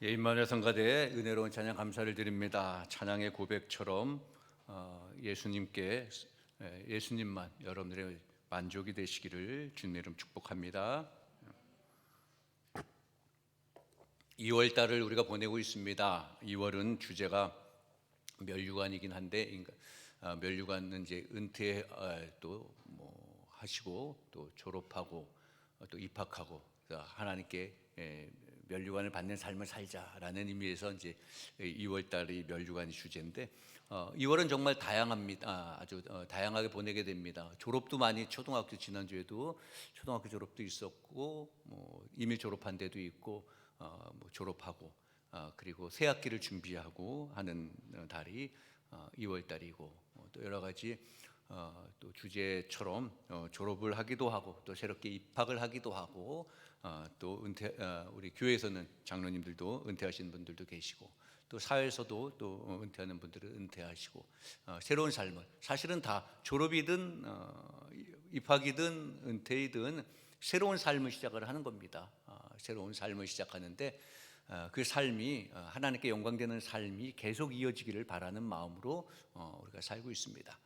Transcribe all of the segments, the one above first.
예, 임마누엘 성가대의 은혜로운 찬양 감사를 드립니다. 찬양의 고백처럼 어, 예수님께 예, 예수님만 여러분들의 만족이 되시기를 주님 이름 축복합니다. 2월 달을 우리가 보내고 있습니다. 2월은 주제가 멸류관이긴 한데 아, 멸류관은 이제 은퇴 아, 또뭐 하시고 또 졸업하고 어, 또 입학하고 하나님께 예, 멸류관을 받는 삶을 살자라는 의미에서 이제 2월 달이 멸류관이 주제인데 어, 2월은 정말 다양합니다. 아, 아주 어, 다양하게 보내게 됩니다. 졸업도 많이 초등학교 지난주에도 초등학교 졸업도 있었고 뭐 이미 졸업한 데도 있고 어, 뭐 졸업하고 어, 그리고 새 학기를 준비하고 하는 어, 달이 어, 2월 달이고 어, 또 여러 가지 어, 또 주제처럼 어, 졸업을 하기도 하고 또 새롭게 입학을 하기도 하고 어, 또 은퇴 어, 우리 교회에서는 장로님들도 은퇴하신 분들도 계시고 또 사회에서도 또 어, 은퇴하는 분들은 은퇴하시고 어, 새로운 삶을 사실은 다 졸업이든 어, 입학이든 은퇴이든 새로운 삶을 시작을 하는 겁니다. 어, 새로운 삶을 시작하는데 어, 그 삶이 어, 하나님께 영광되는 삶이 계속 이어지기를 바라는 마음으로 어, 우리가 살고 있습니다.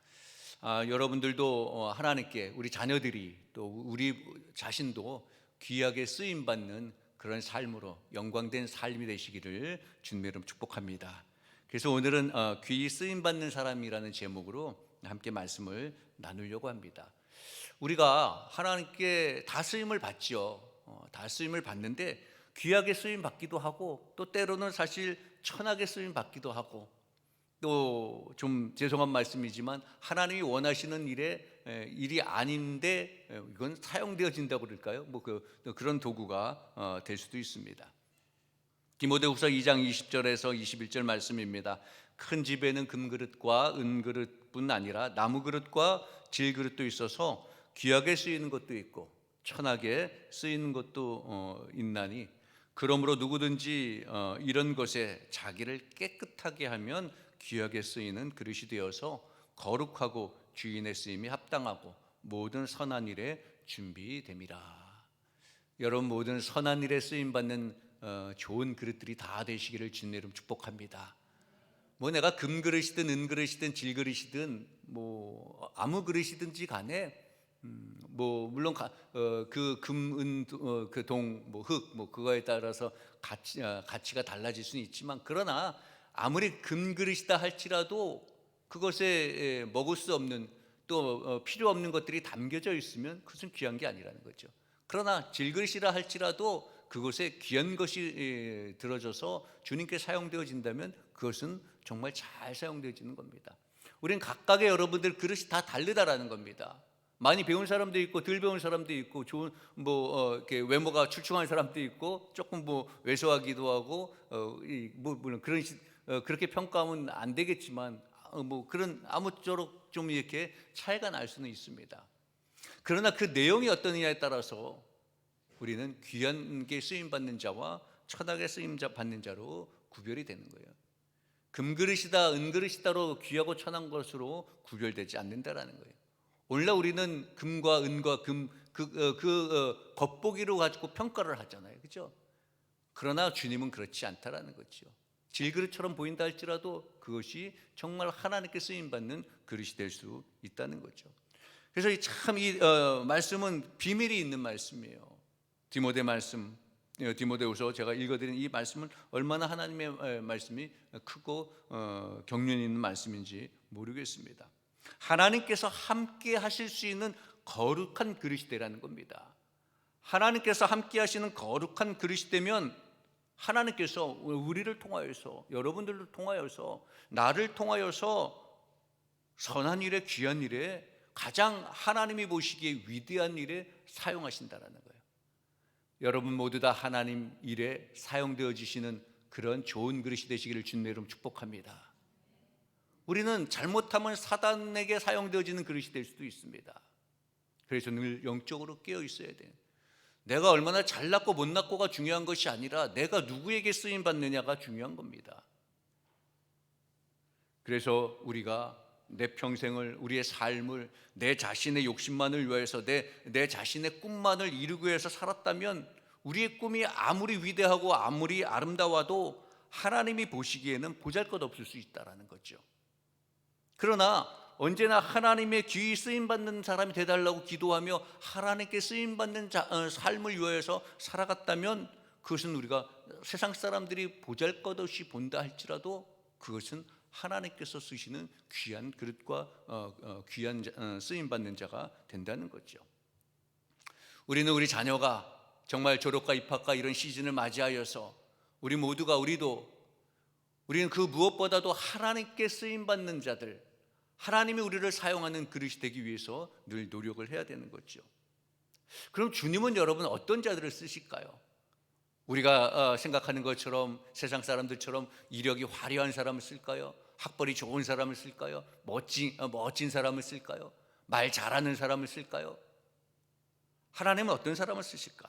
아, 여러분들도 어, 하나님께 우리 자녀들이 또 우리 자신도 귀하게 쓰임 받는 그런 삶으로 영광된 삶이 되시기를 주님의 이름 축복합니다. 그래서 오늘은 어, 귀히 쓰임 받는 사람이라는 제목으로 함께 말씀을 나누려고 합니다. 우리가 하나님께 다 쓰임을 받죠. 어, 다 쓰임을 받는데 귀하게 쓰임 받기도 하고 또 때로는 사실 천하게 쓰임 받기도 하고 또 좀 죄송한 말씀이지만 하나님이 원하시는 일에 에, 일이 아닌데 에, 이건 사용되어진다고 그럴까요? 뭐 그, 그런 도구가 어, 될 수도 있습니다. 디모데후서 2장 20절에서 21절 말씀입니다. 큰 집에는 금그릇과 은그릇뿐 아니라 나무그릇과 질그릇도 있어서 귀하게 쓰이는 것도 있고 천하게 쓰이는 것도 어, 있나니 그러므로 누구든지 어, 이런 것에 자기를 깨끗하게 하면 귀하게 쓰이는 그릇이 되어서 거룩하고 주인의 쓰임이 합당하고 모든 선한 일에 준비됨이라. 여러분 모든 선한 일에 쓰임 받는 어, 좋은 그릇들이 다 되시기를 주님 이름 축복합니다. 뭐 내가 금 그릇이든 은 그릇이든 질 그릇이든 뭐 아무 그릇이든지 간에 음, 뭐 물론 어, 그금은그동뭐흙뭐 그거에 따라서 가치 어, 가치가 달라질 수는 있지만 그러나 아무리 금 그릇이다 할지라도 그것에 에, 먹을 수 없는 또 어, 필요 없는 것들이 담겨져 있으면 그것은 귀한 게 아니라는 거죠. 그러나 질그릇이라 할지라도 그곳에 귀한 것이 에, 들어져서 주님께 사용되어진다면 그것은 정말 잘 사용되어지는 겁니다. 우리는 각각의 여러분들 그릇이 다 다르다라는 겁니다. 많이 배운 사람도 있고 덜 배운 사람도 있고 좋은 뭐 어, 이렇게 외모가 출중한 사람도 있고 조금 뭐 왜소하기도 하고 어, 이, 뭐 물론 그런 시, 어, 그렇게 평가하면 안 되겠지만 어, 뭐 그런 아무쪼록 좀 이렇게 차이가 날 수는 있습니다. 그러나 그 내용이 어떠느냐에 따라서 우리는 귀한 게 쓰임 받는 자와 천하게 쓰임 받는 자로 구별이 되는 거예요. 금그릇이다, 은그릇이다로 귀하고 천한 것으로 구별되지 않는다라는 거예요. 오늘날 우리는 금과 은과 금, 그, 어, 그 어, 겉보기로 가지고 평가를 하잖아요. 그죠? 그러나 주님은 그렇지 않다라는 거죠. 질그릇처럼 보인다 할지라도 그것이 정말 하나님께 쓰임 받는 그릇이 될 수 있다는 거죠. 그래서 참이 어, 말씀은 비밀이 있는 말씀이에요. 디모데 말씀, 어, 디모데후서 제가 읽어드린 이 말씀은 얼마나 하나님의 어, 말씀이 크고 어, 경륜 있는 말씀인지 모르겠습니다. 하나님께서 함께 하실 수 있는 거룩한 그릇이 되라는 겁니다. 하나님께서 함께 하시는 거룩한 그릇이 되면 하나님께서 우리를 통하여서 여러분들을 통하여서 나를 통하여서 선한 일에 귀한 일에 가장 하나님이 보시기에 위대한 일에 사용하신다라는 거예요. 여러분 모두 다 하나님 일에 사용되어지시는 그런 좋은 그릇이 되시기를 주님의 이름 축복합니다. 우리는 잘못하면 사단에게 사용되어지는 그릇이 될 수도 있습니다. 그래서 늘 영적으로 깨어 있어야 돼요. 내가 얼마나 잘났고 못났고가 중요한 것이 아니라 내가 누구에게 쓰임 받느냐가 중요한 겁니다. 그래서 우리가 내 평생을 우리의 삶을 내 자신의 욕심만을 위해서 내, 내 자신의 꿈만을 이루기 위해서 살았다면 우리의 꿈이 아무리 위대하고 아무리 아름다워도 하나님이 보시기에는 보잘것없을 수 있다라는 거죠. 그러나 언제나 하나님의 귀 쓰임 받는 사람이 되달라고 기도하며 하나님께 쓰임 받는 어, 삶을 위하여서 살아갔다면 그것은 우리가 세상 사람들이 보잘것없이 본다 할지라도 그것은 하나님께서 쓰시는 귀한 그릇과 어, 어, 귀한 쓰임 받는 자가 된다는 거죠. 우리는 우리 자녀가 정말 졸업과 입학과 이런 시즌을 맞이하여서 우리 모두가 우리도 우리는 그 무엇보다도 하나님께 쓰임 받는 자들, 하나님이 우리를 사용하는 그릇이 되기 위해서 늘 노력을 해야 되는 거죠. 그럼 주님은 여러분 어떤 자들을 쓰실까요? 우리가 어, 생각하는 것처럼 세상 사람들처럼 이력이 화려한 사람을 쓸까요? 학벌이 좋은 사람을 쓸까요? 멋진 어, 멋진 사람을 쓸까요? 말 잘하는 사람을 쓸까요? 하나님은 어떤 사람을 쓰실까?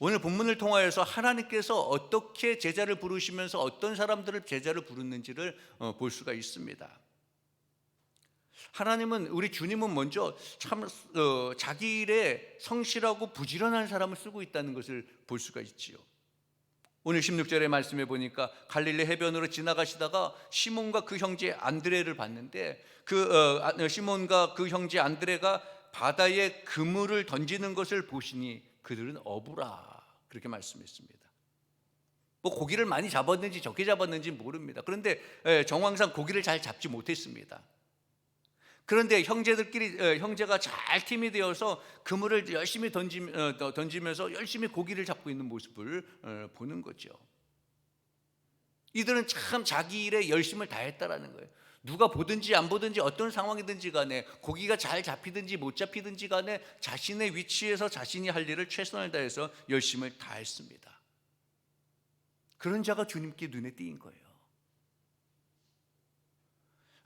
오늘 본문을 통하여서 하나님께서 어떻게 제자를 부르시면서 어떤 사람들을 제자를 부르는지를 어, 볼 수가 있습니다. 하나님은 우리 주님은 먼저 참 어, 자기 일에 성실하고 부지런한 사람을 쓰고 있다는 것을 볼 수가 있지요. 오늘 16절의 말씀에 보니까 갈릴리 해변으로 지나가시다가 시몬과 그 형제 안드레를 봤는데 그 어, 시몬과 그 형제 안드레가 바다에 그물을 던지는 것을 보시니 그들은 어부라 그렇게 말씀했습니다. 뭐 고기를 많이 잡았는지 적게 잡았는지 모릅니다. 그런데 예, 정황상 고기를 잘 잡지 못했습니다. 그런데 형제들끼리 어, 형제가 잘 팀이 되어서 그물을 열심히 던지, 어, 던지면서 열심히 고기를 잡고 있는 모습을 어, 보는 거죠. 이들은 참 자기 일에 열심을 다했다라는 거예요. 누가 보든지 안 보든지 어떤 상황이든지 간에 고기가 잘 잡히든지 못 잡히든지 간에 자신의 위치에서 자신이 할 일을 최선을 다해서 열심을 다했습니다. 그런 자가 주님께 눈에 띄인 거예요.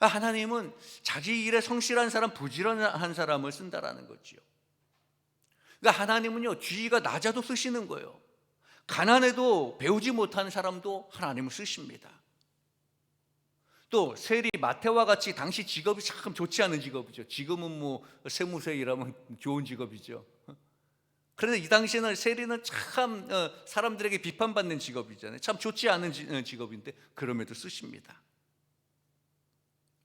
하나님은 자기 일에 성실한 사람, 부지런한 사람을 쓴다라는 거지요. 그러니까 하나님은요, 쥐가 낮아도 쓰시는 거예요. 가난해도 배우지 못한 사람도 하나님을 쓰십니다. 또 세리 마태와 같이 당시 직업이 참 좋지 않은 직업이죠. 지금은 뭐 세무세 일하면 좋은 직업이죠. 그런데 이 당시에는 세리는 참 어, 사람들에게 비판받는 직업이잖아요. 참 좋지 않은 어, 직업인데 그럼에도 쓰십니다.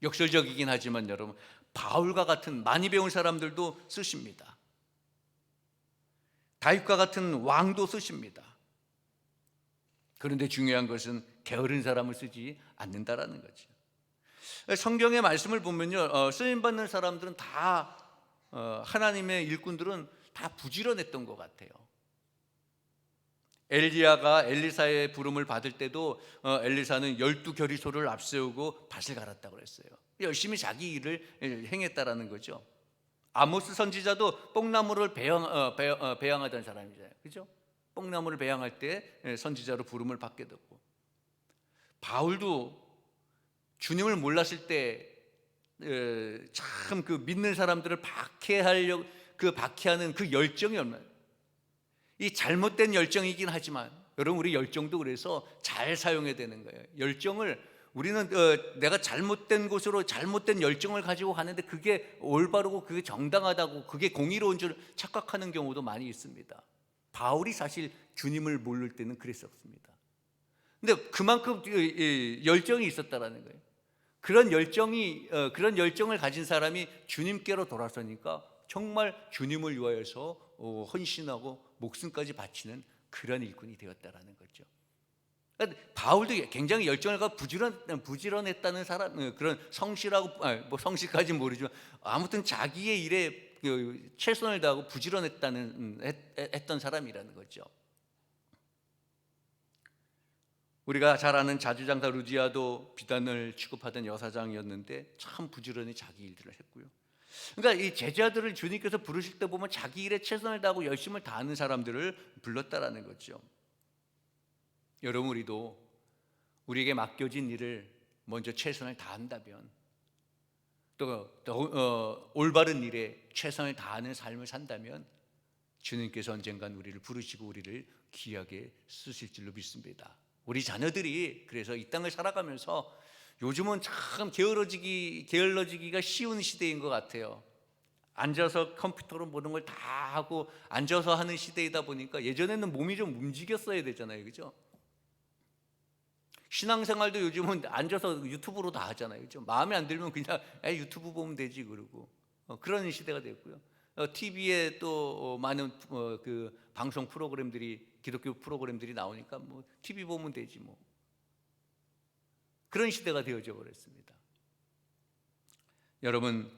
역설적이긴 하지만 여러분 바울과 같은 많이 배운 사람들도 쓰십니다. 다윗과 같은 왕도 쓰십니다. 그런데 중요한 것은 게으른 사람을 쓰지 않는다라는 거죠. 성경의 말씀을 보면요, 어, 쓰임 받는 사람들은 다 어, 하나님의 일꾼들은 다 부지런했던 것 같아요. 엘리야가 엘리사의 부름을 받을 때도 어, 엘리사는 열두 결의소를 앞세우고 밭을 갈았다고 그랬어요. 열심히 자기 일을 행했다라는 거죠. 아모스 선지자도 뽕나무를 배양, 어, 배, 어, 배양하던 사람이잖아요. 그죠? 뽕나무를 배양할 때 선지자로 부름을 받게 되고 바울도 주님을 몰랐을 때 참 그 믿는 사람들을 박해하려고 그 박해하는 그 열정이 얼마나 이 잘못된 열정이긴 하지만 여러분 우리 열정도 그래서 잘 사용해야 되는 거예요. 열정을 우리는 어, 내가 잘못된 곳으로 잘못된 열정을 가지고 가는데 그게 올바르고 그게 정당하다고 그게 공의로운 줄 착각하는 경우도 많이 있습니다. 바울이 사실 주님을 모를 때는 그랬었습니다. 근데 그만큼 열정이 있었다라는 거예요. 그런 열정이 어, 그런 열정을 가진 사람이 주님께로 돌아서니까 정말 주님을 위하여서 어, 헌신하고 목숨까지 바치는 그런 일꾼이 되었다라는 거죠. 그러니까 바울도 굉장히 열정을 갖고 부지런 부지런했다는 사람 어, 그런 성실하고 아, 뭐 성실까지 모르지만 아무튼 자기의 일에 그 최선을 다하고 부지런했다는 음, 했던 사람이라는 거죠. 우리가 잘 아는 자주장사 루지아도 비단을 취급하던 여사장이었는데 참 부지런히 자기 일들을 했고요. 그러니까 이 제자들을 주님께서 부르실 때 보면 자기 일에 최선을 다하고 열심을 다하는 사람들을 불렀다라는 거죠. 여러분 우리도 우리에게 맡겨진 일을 먼저 최선을 다한다면 또, 또 어, 올바른 일에 최선을 다하는 삶을 산다면 주님께서 언젠간 우리를 부르시고 우리를 귀하게 쓰실 줄로 믿습니다. 우리 자녀들이 그래서 이 땅을 살아가면서 요즘은 참 게을러지기 게을러지기가 쉬운 시대인 것 같아요. 앉아서 컴퓨터로 모든 걸 다 하고 앉아서 하는 시대이다 보니까 예전에는 몸이 좀 움직였어야 되잖아요. 그죠? 신앙생활도 요즘은 앉아서 유튜브로 다 하잖아요. 그죠? 마음에 안 들면 그냥 에, 유튜브 보면 되지 그러고 어, 그런 시대가 됐고요. 어, TV에 또 어, 많은 어, 그 방송 프로그램들이 기독교 프로그램들이 나오니까 뭐 TV 보면 되지 뭐 그런 시대가 되어져 버렸습니다. 여러분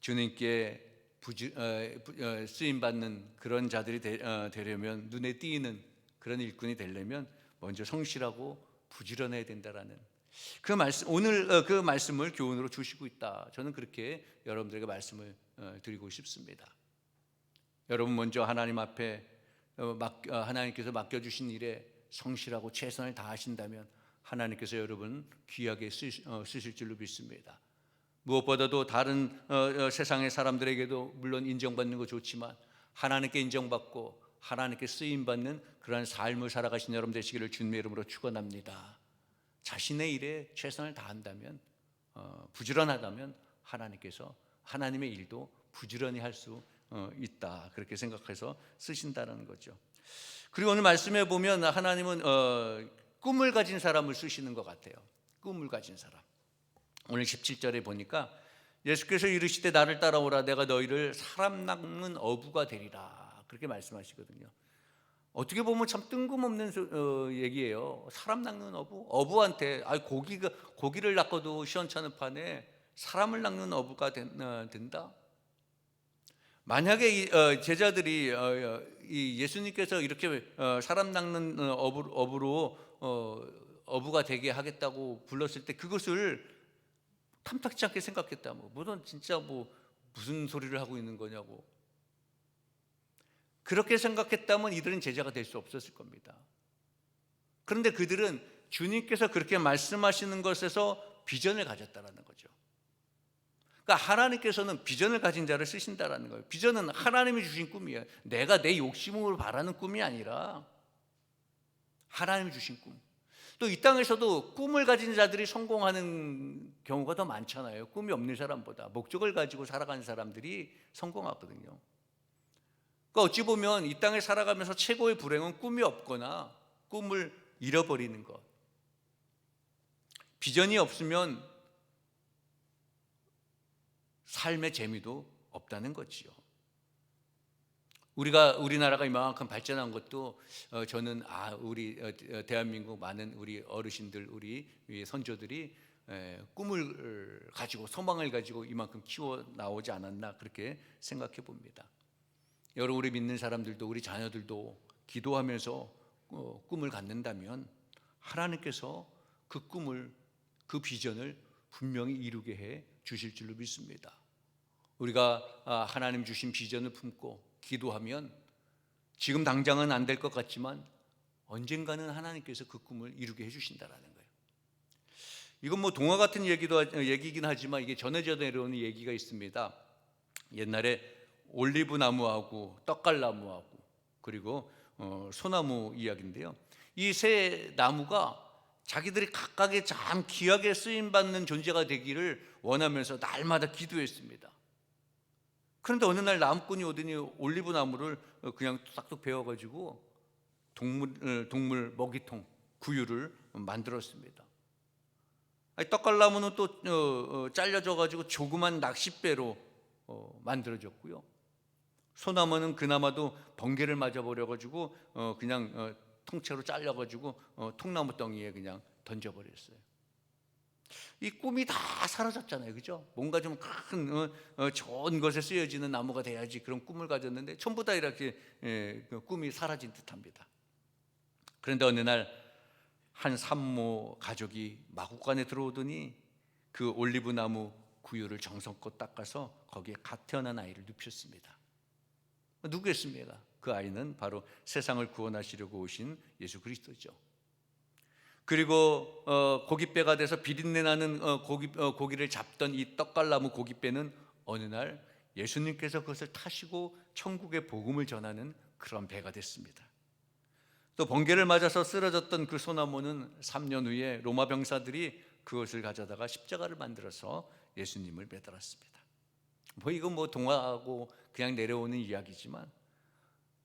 주님께 부지, 어, 부- 어, 쓰임 받는 그런 자들이 되, 어, 되려면 눈에 띄는 그런 일꾼이 되려면 먼저 성실하고 부지런해야 된다라는 그 말씀 오늘 어, 그 말씀을 교훈으로 주시고 있다. 저는 그렇게 여러분들에게 말씀을 어, 드리고 싶습니다. 여러분 먼저 하나님 앞에 어, 맡- 어, 하나님께서 맡겨 주신 일에 성실하고 최선을 다하신다면 하나님께서 여러분 귀하게 쓰, 어, 쓰실 줄로 믿습니다. 무엇보다도 다른 어, 어, 세상의 사람들에게도 물론 인정받는 거 좋지만 하나님께 인정받고 하나님께 쓰임 받는 그러한 삶을 살아가신 여러분 되시기를 주님의 이름으로 축원합니다. 자신의 일에 최선을 다한다면 어, 부지런하다면 하나님께서 하나님의 일도 부지런히 할 수 있다 그렇게 생각해서 쓰신다는 거죠. 그리고 오늘 말씀에 보면 하나님은 어, 꿈을 가진 사람을 쓰시는 것 같아요. 꿈을 가진 사람. 오늘 17절에 보니까 예수께서 이르시되 나를 따라오라 내가 너희를 사람 낚는 어부가 되리라 그렇게 말씀하시거든요. 어떻게 보면 참 뜬금없는 소- 어, 얘기예요. 사람 낚는 어부, 어부한테 아 고기가 고기를 낚아도 시원찮은 판에 사람을 낚는 어부가 된, 어, 된다. 만약에 이, 어, 제자들이 어, 어, 이 예수님께서 이렇게 어, 사람 낚는 어, 어부, 어부로 어, 어부가 되게 하겠다고 불렀을 때 그것을 탐탁치 않게 생각했다. 뭐 무슨 진짜 뭐 무슨 소리를 하고 있는 거냐고. 그렇게 생각했다면 이들은 제자가 될 수 없었을 겁니다. 그런데 그들은 주님께서 그렇게 말씀하시는 것에서 비전을 가졌다라는 거죠. 그러니까 하나님께서는 비전을 가진 자를 쓰신다라는 거예요. 비전은 하나님이 주신 꿈이에요. 내가 내 욕심으로 바라는 꿈이 아니라 하나님이 주신 꿈. 또 이 땅에서도 꿈을 가진 자들이 성공하는 경우가 더 많잖아요. 꿈이 없는 사람보다 목적을 가지고 살아가는 사람들이 성공하거든요. 그러니까 어찌 보면 이 땅에 살아가면서 최고의 불행은 꿈이 없거나 꿈을 잃어버리는 것. 비전이 없으면 삶의 재미도 없다는 거지요. 우리가 우리나라가 이만큼 발전한 것도 어, 저는 아 우리 어, 어, 대한민국 많은 우리 어르신들 우리 이 선조들이 에, 꿈을 가지고 소망을 가지고 이만큼 키워 나오지 않았나 그렇게 생각해 봅니다. 여러 우리 믿는 사람들도 우리 자녀들도 기도하면서 어, 꿈을 갖는다면 하나님께서 그 꿈을 그 비전을 분명히 이루게 해 주실 줄로 믿습니다. 우리가 아, 하나님 주신 비전을 품고 기도하면 지금 당장은 안 될 것 같지만 언젠가는 하나님께서 그 꿈을 이루게 해주신다라는 거예요. 이건 뭐 동화 같은 얘기도 하- 얘기긴 하지만 이게 전해져 내려오는 얘기가 있습니다. 옛날에 올리브 나무하고 떡갈 나무하고 그리고 어, 소나무 이야기인데요. 이 세 나무가 자기들이 각각의 참 귀하게 쓰임 받는 존재가 되기를 원하면서 날마다 기도했습니다. 그런데 어느 날 나무꾼이 오더니 올리브 나무를 그냥 싹둑 베어가지고 동물 어, 동물 먹이통 구유를 만들었습니다. 떡갈나무는 또 어, 어, 잘려져가지고 조그만 낚싯배로 어, 만들어졌고요. 소나무는 그나마도 번개를 맞아버려가지고 어, 그냥 어, 통째로 잘려가지고 어, 통나무 덩이에 그냥 던져버렸어요. 이 꿈이 다 사라졌잖아요, 그죠? 뭔가 좀큰 어, 어, 좋은 것에 쓰여지는 나무가 돼야지 그런 꿈을 가졌는데 전부 다 이렇게 예, 그 꿈이 사라진 듯합니다. 그런데 어느 날 한 산모 가족이 마구간에 들어오더니 그 올리브 나무 구유를 정성껏 닦아서 거기에 갓 태어난 아이를 눕혔습니다. 누구였습니까? 그 아이는 바로 세상을 구원하시려고 오신 예수 그리스도죠. 그리고 어, 고깃배가 돼서 비린내 나는 어, 고기, 어, 고기를 잡던 이 떡갈나무 고깃배는 어느 날 예수님께서 그것을 타시고 천국의 복음을 전하는 그런 배가 됐습니다. 또 번개를 맞아서 쓰러졌던 그 소나무는 3년 후에 로마 병사들이 그것을 가져다가 십자가를 만들어서 예수님을 매달았습니다. 뭐 이건 뭐 동화하고 그냥 내려오는 이야기지만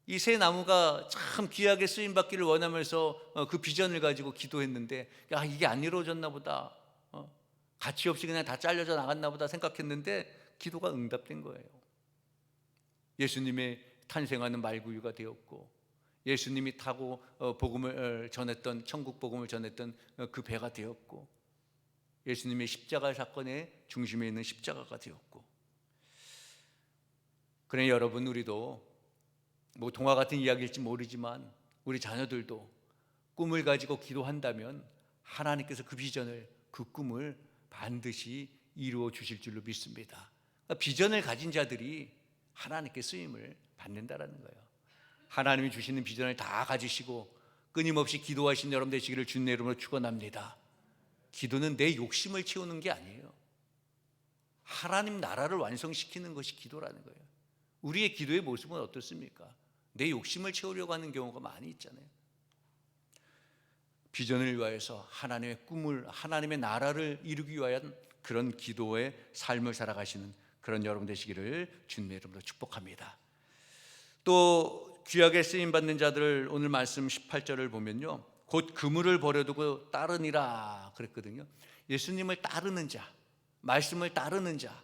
이 새 나무가 참 귀하게 쓰임 받기를 원하면서 어, 그 비전을 가지고 기도했는데 야 이게 안 이루어졌나 보다 어, 가치 없이 그냥 다 잘려져 나갔나 보다 생각했는데 기도가 응답된 거예요. 예수님의 탄생하는 말구유가 되었고 예수님이 타고 어, 복음을 어, 전했던 천국 복음을 전했던 어, 그 배가 되었고 예수님의 십자가 사건의 중심에 있는 십자가가 되었고 그래 여러분 우리도 뭐 동화 같은 이야기일지 모르지만 우리 자녀들도 꿈을 가지고 기도한다면 하나님께서 그 비전을 그 꿈을 반드시 이루어 주실 줄로 믿습니다. 그러니까 비전을 가진 자들이 하나님께 쓰임을 받는다라는 거예요. 하나님이 주시는 비전을 다 가지시고 끊임없이 기도하신 여러분 되시기를 주님의 이름으로 축원합니다. 기도는 내 욕심을 채우는 게 아니에요. 하나님 나라를 완성시키는 것이 기도라는 거예요. 우리의 기도의 모습은 어떻습니까? 내 욕심을 채우려고 하는 경우가 많이 있잖아요. 비전을 위하여서 하나님의 꿈을 하나님의 나라를 이루기 위한 그런 기도의 삶을 살아가시는 그런 여러분 되시기를 주님의 이름으로 축복합니다. 또 귀하게 쓰임 받는 자들 오늘 말씀 18절을 보면요. 곧 그물을 버려두고 따르니라 그랬거든요. 예수님을 따르는 자, 말씀을 따르는 자,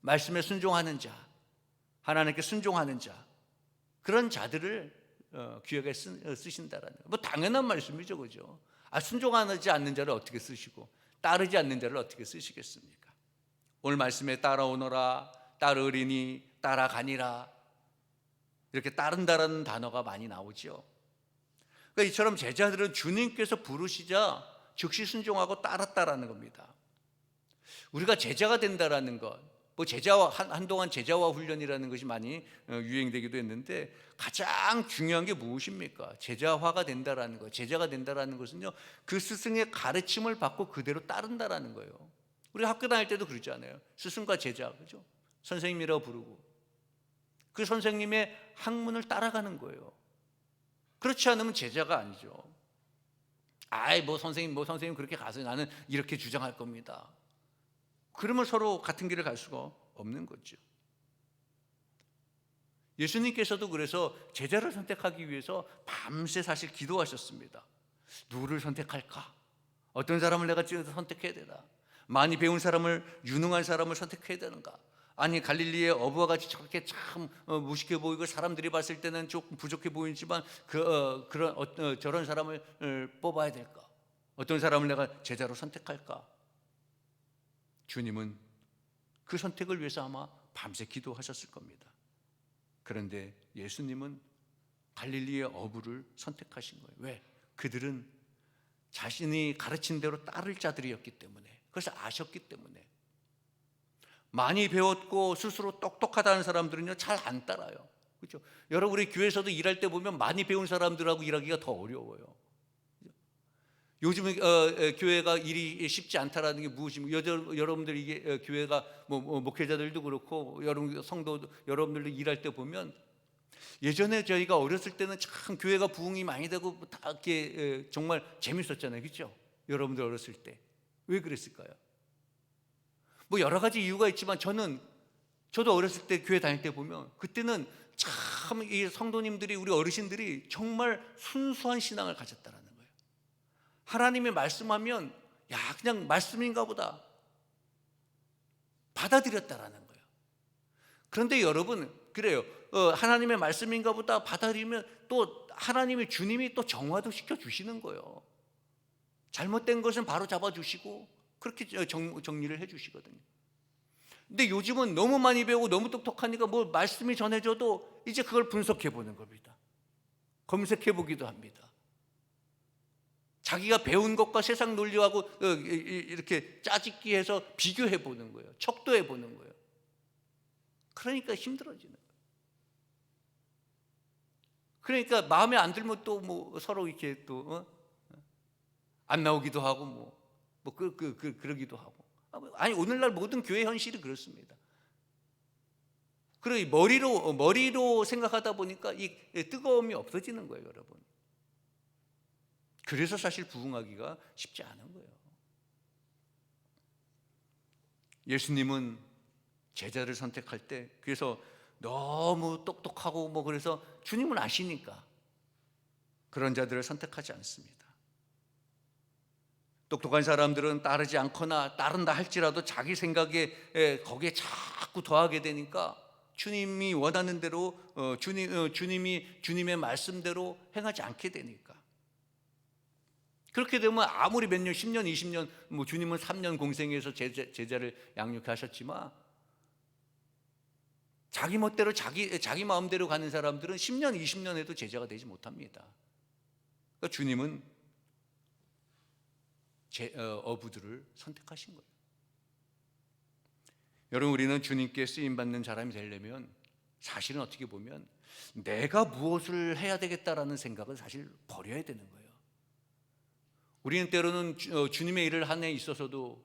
말씀에 순종하는 자, 하나님께 순종하는 자, 그런 자들을 어, 귀하게 쓰, 어, 쓰신다라는. 뭐 당연한 말씀이죠, 그죠? 아 순종하지 않는 자를 어떻게 쓰시고 따르지 않는 자를 어떻게 쓰시겠습니까? 오늘 말씀에 따라오너라, 따르리니, 따라가니라 이렇게 따른다라는 단어가 많이 나오죠. 그러니까 이처럼 제자들은 주님께서 부르시자 즉시 순종하고 따랐다라는 겁니다. 우리가 제자가 된다라는 것, 뭐 제자와 한, 한동안 제자와 훈련이라는 것이 많이 어, 유행되기도 했는데 가장 중요한 게 무엇입니까? 제자화가 된다라는 거. 제자가 된다라는 것은요. 그 스승의 가르침을 받고 그대로 따른다라는 거예요. 우리 학교 다닐 때도 그러지 않아요? 스승과 제자, 그죠? 선생님이라고 부르고 그 선생님의 학문을 따라가는 거예요. 그렇지 않으면 제자가 아니죠. 아이 뭐 선생님 뭐 선생님 그렇게 가서 나는 이렇게 주장할 겁니다. 그러면 서로 같은 길을 갈 수가 없는 거죠. 예수님께서도 그래서 제자를 선택하기 위해서 밤새 사실 기도하셨습니다. 누구를 선택할까? 어떤 사람을 내가 찍어서 선택해야 되나? 많이 배운 사람을 유능한 사람을 선택해야 되는가? 아니 갈릴리의 어부와 같이 저렇게 참 어, 무식해 보이고 사람들이 봤을 때는 조금 부족해 보이지만 그 어, 그런 어, 저런 사람을 어, 뽑아야 될까? 어떤 사람을 내가 제자로 선택할까? 주님은 그 선택을 위해서 아마 밤새 기도하셨을 겁니다. 그런데 예수님은 갈릴리의 어부를 선택하신 거예요. 왜? 그들은 자신이 가르친 대로 따를 자들이었기 때문에 그것을 아셨기 때문에 많이 배웠고 스스로 똑똑하다는 사람들은요 잘 안 따라요. 그렇죠? 여러분 우리 교회에서도 일할 때 보면 많이 배운 사람들하고 일하기가 더 어려워요. 요즘 어, 교회가 일이 쉽지 않다라는 게 무엇입니까? 여러, 여러분들 이게 어, 교회가 뭐, 뭐 목회자들도 그렇고 여러분 성도 여러분들도 일할 때 보면 예전에 저희가 어렸을 때는 참 교회가 부흥이 많이 되고 다 이렇게 정말 재밌었잖아요, 그렇죠? 여러분들 어렸을 때 왜 그랬을까요? 뭐 여러 가지 이유가 있지만 저는 저도 어렸을 때 교회 다닐 때 보면 그때는 참 이 성도님들이 우리 어르신들이 정말 순수한 신앙을 가졌다라는 거예요. 하나님의 말씀하면 야 그냥 말씀인가 보다 받아들였다라는 거예요. 그런데 여러분 그래요. 어, 하나님의 말씀인가 보다 받아들이면 또 하나님의 주님이 또 정화도 시켜 주시는 거예요. 잘못된 것은 바로 잡아 주시고 그렇게 정, 정리를 해 주시거든요. 근데 요즘은 너무 많이 배우고 너무 똑똑하니까 뭐 말씀이 전해져도 이제 그걸 분석해 보는 겁니다. 검색해 보기도 합니다. 자기가 배운 것과 세상 논리하고 어, 이렇게 짜집기 해서 비교해 보는 거예요. 척도해 보는 거예요. 그러니까 힘들어지는 거예요. 그러니까 마음에 안 들면 또 뭐 서로 이렇게 또안 어? 나오기도 하고 뭐뭐 그, 그, 그, 그러기도 하고. 아니, 오늘날 모든 교회 현실이 그렇습니다. 그리고 머리로, 머리로 생각하다 보니까 이 뜨거움이 없어지는 거예요, 여러분. 그래서 사실 부흥하기가 쉽지 않은 거예요. 예수님은 제자를 선택할 때 그래서 너무 똑똑하고 뭐 그래서 주님은 아시니까 그런 자들을 선택하지 않습니다. 똑똑한 사람들은 따르지 않거나 따른다 할지라도 자기 생각에 에, 거기에 자꾸 더하게 되니까 주님이 원하는 대로 어, 주님 어, 주님이 주님의 말씀대로 행하지 않게 되니까 그렇게 되면 아무리 몇 년, 10년, 20년 뭐 주님은 3년 공생해서 제자, 제자를 양육해 하셨지만 자기 멋대로 자기 자기 마음대로 가는 사람들은 10년, 20년 해도 제자가 되지 못합니다. 그러니까 주님은 제, 어, 어부들을 선택하신 거예요. 여러분 우리는 주님께 쓰임 받는 사람이 되려면 사실은 어떻게 보면 내가 무엇을 해야 되겠다라는 생각을 사실 버려야 되는 거예요. 우리는 때로는 주- 어, 주님의 일을 하는 데 있어서도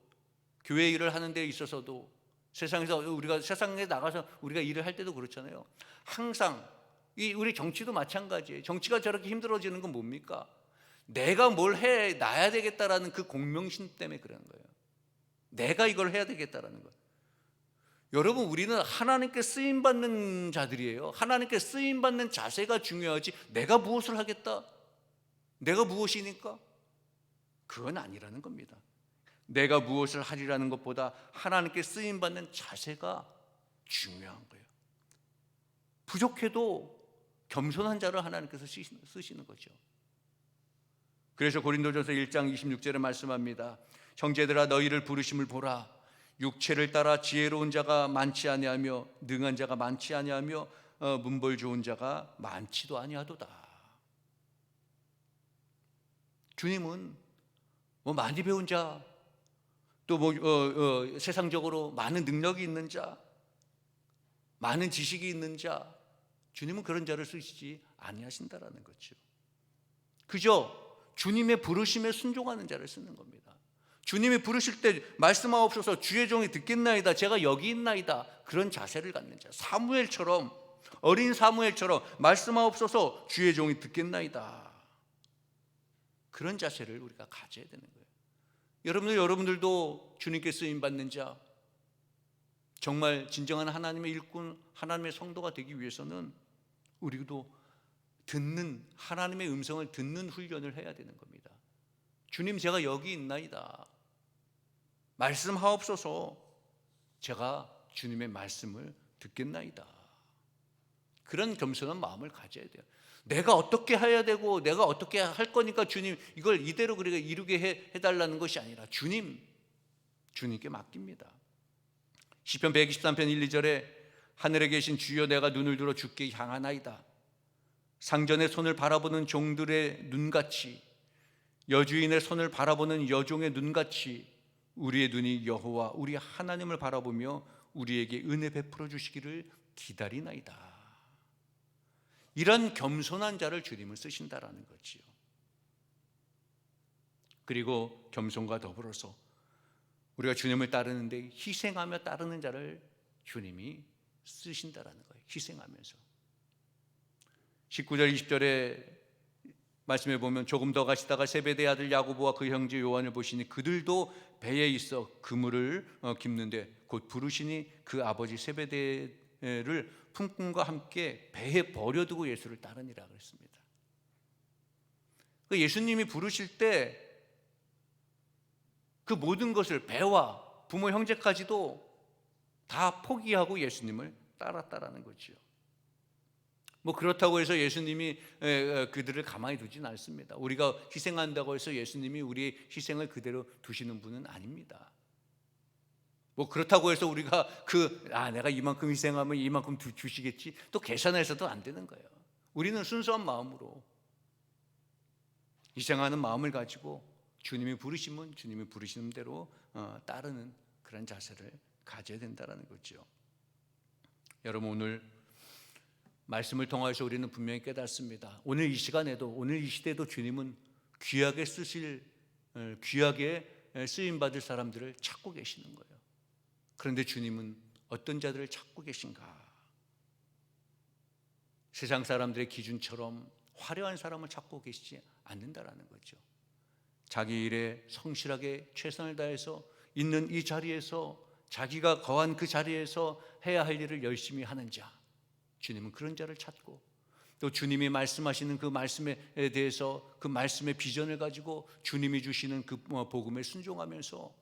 교회 일을 하는 데 있어서도 세상에서 우리가 세상에 나가서 우리가 일을 할 때도 그렇잖아요. 항상 이 우리 정치도 마찬가지예요. 정치가 저렇게 힘들어지는 건 뭡니까? 내가 뭘 해 놔야 되겠다라는 그 공명심 때문에 그러는 거예요. 내가 이걸 해야 되겠다라는 거예요. 여러분 우리는 하나님께 쓰임 받는 자들이에요. 하나님께 쓰임 받는 자세가 중요하지. 내가 무엇을 하겠다? 내가 무엇이니까? 그건 아니라는 겁니다. 내가 무엇을 하리라는 것보다 하나님께 쓰임 받는 자세가 중요한 거예요. 부족해도 겸손한 자를 하나님께서 쓰시는, 거죠. 그래서 고린도전서 1장 26절에 말씀합니다. 형제들아 너희를 부르심을 보라. 육체를 따라 지혜로운 자가 많지 아니하며 능한 자가 많지 아니하며 어, 문벌 좋은 자가 많지도 아니하도다. 주님은 뭐 많이 배운 자, 또뭐 어, 어, 세상적으로 많은 능력이 있는 자, 많은 지식이 있는 자, 주님은 그런 자를 쓰시지 아니하신다라는 거죠. 그저 주님의 부르심에 순종하는 자를 쓰는 겁니다. 주님이 부르실 때 말씀하옵소서 주의 종이 듣겠나이다. 제가 여기 있나이다. 그런 자세를 갖는 자. 사무엘처럼 어린 사무엘처럼 말씀하옵소서 주의 종이 듣겠나이다. 그런 자세를 우리가 가져야 되는 거예요. 여러분들 여러분들도 주님께 쓰임 받는 자 정말 진정한 하나님의 일꾼, 하나님의 성도가 되기 위해서는 우리도 듣는 하나님의 음성을 듣는 훈련을 해야 되는 겁니다. 주님 제가 여기 있나이다. 말씀하옵소서. 제가 주님의 말씀을 듣겠나이다. 그런 겸손한 마음을 가져야 돼요. 내가 어떻게 해야 되고 내가 어떻게 할 거니까 주님 이걸 이대로 그렇게 이루게 해, 해달라는 것이 아니라 주님 주님께 맡깁니다. 시편 123편 1, 2절에 하늘에 계신 주여 내가 눈을 들어 주께 향하나이다. 상전의 손을 바라보는 종들의 눈같이 여주인의 손을 바라보는 여종의 눈같이 우리의 눈이 여호와 우리 하나님을 바라보며 우리에게 은혜 베풀어 주시기를 기다리나이다. 이런 겸손한 자를 주님은 쓰신다라는 거지요. 그리고 겸손과 더불어서 우리가 주님을 따르는데 희생하며 따르는 자를 주님이 쓰신다라는 거예요. 희생하면서. 19절 20절에 말씀해 보면 조금 더 가시다가 세베대 아들 야고보와 그 형제 요한을 보시니 그들도 배에 있어 그물을 어, 깁는데 곧 부르시니 그 아버지 세베대 를 품꾼과 함께 배에 버려두고 예수를 따르니라 그랬습니다. 그 예수님이 부르실 때 그 모든 것을 배와 부모 형제까지도 다 포기하고 예수님을 따랐다라는 거죠. 뭐 그렇다고 해서 예수님이 그들을 가만히 두진 않습니다. 우리가 희생한다고 해서 예수님이 우리의 희생을 그대로 두시는 분은 아닙니다. 뭐 그렇다고 해서 우리가 그 아 내가 이만큼 희생하면 이만큼 주시겠지 또 계산해서도 안 되는 거예요. 우리는 순수한 마음으로 희생하는 마음을 가지고 주님이 부르시면 주님이 부르시는 대로 어, 따르는 그런 자세를 가져야 된다는 거죠. 여러분 오늘 말씀을 통해서 우리는 분명히 깨닫습니다. 오늘 이 시간에도 오늘 이 시대도 주님은 귀하게 쓰실 어, 귀하게 쓰임 받을 사람들을 찾고 계시는 거예요. 그런데 주님은 어떤 자들을 찾고 계신가? 세상 사람들의 기준처럼 화려한 사람을 찾고 계시지 않는다라는 거죠. 자기 일에 성실하게 최선을 다해서 있는 이 자리에서 자기가 거한 그 자리에서 해야 할 일을 열심히 하는 자. 주님은 그런 자를 찾고 또 주님이 말씀하시는 그 말씀에 대해서 그 말씀의 비전을 가지고 주님이 주시는 그 복음에 순종하면서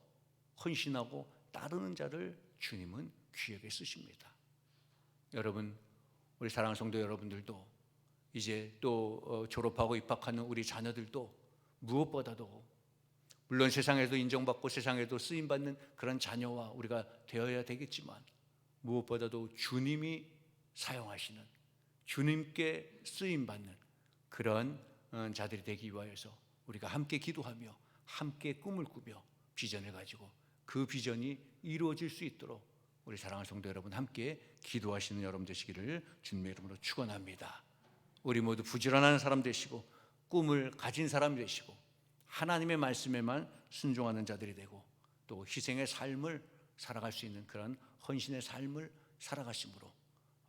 헌신하고 따르는 자를 주님은 귀하게 쓰십니다. 여러분, 우리 사랑하는 성도 여러분들도 이제 또 어, 졸업하고 입학하는 우리 자녀들도 무엇보다도 물론 세상에도 인정받고 세상에도 쓰임 받는 그런 자녀와 우리가 되어야 되겠지만 무엇보다도 주님이 사용하시는 주님께 쓰임 받는 그런 어, 자들이 되기 위하여서 우리가 함께 기도하며 함께 꿈을 꾸며 비전을 가지고 그 비전이 이루어질 수 있도록 우리 사랑하는 성도 여러분 함께 기도하시는 여러분 되시기를 주님의 이름으로 축원합니다. 우리 모두 부지런한 사람 되시고 꿈을 가진 사람 되시고 하나님의 말씀에만 순종하는 자들이 되고 또 희생의 삶을 살아갈 수 있는 그런 헌신의 삶을 살아가심으로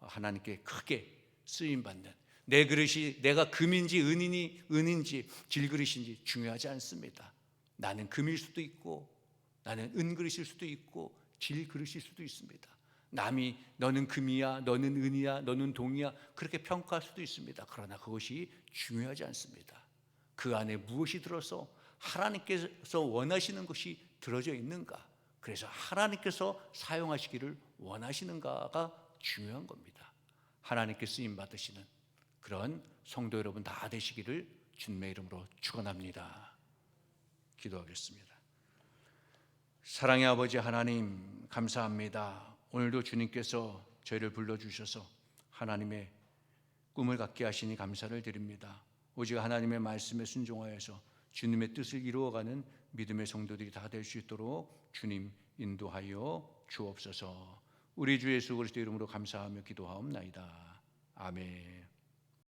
하나님께 크게 쓰임 받는 내 그릇이 내가 금인지 은인이 은인지 질그릇인지 중요하지 않습니다. 나는 금일 수도 있고 나는 은 그릇일 수도 있고 질 그릇일 수도 있습니다. 남이 너는 금이야, 너는 은이야, 너는 동이야 그렇게 평가할 수도 있습니다. 그러나 그것이 중요하지 않습니다. 그 안에 무엇이 들어서 하나님께서 원하시는 것이 들어져 있는가? 그래서 하나님께서 사용하시기를 원하시는가가 중요한 겁니다. 하나님께 쓰임 받으시는 그런 성도 여러분 다 되시기를 주님의 이름으로 축원합니다. 기도하겠습니다. 사랑의 아버지 하나님 감사합니다. 오늘도 주님께서 저희를 불러 주셔서 하나님의 꿈을 갖게 하시니 감사를 드립니다. 오직 하나님의 말씀에 순종하여서 주님의 뜻을 이루어가는 믿음의 성도들이 다 될 수 있도록 주님 인도하여 주옵소서. 우리 주 예수 그리스도 이름으로 감사하며 기도하옵나이다. 아멘.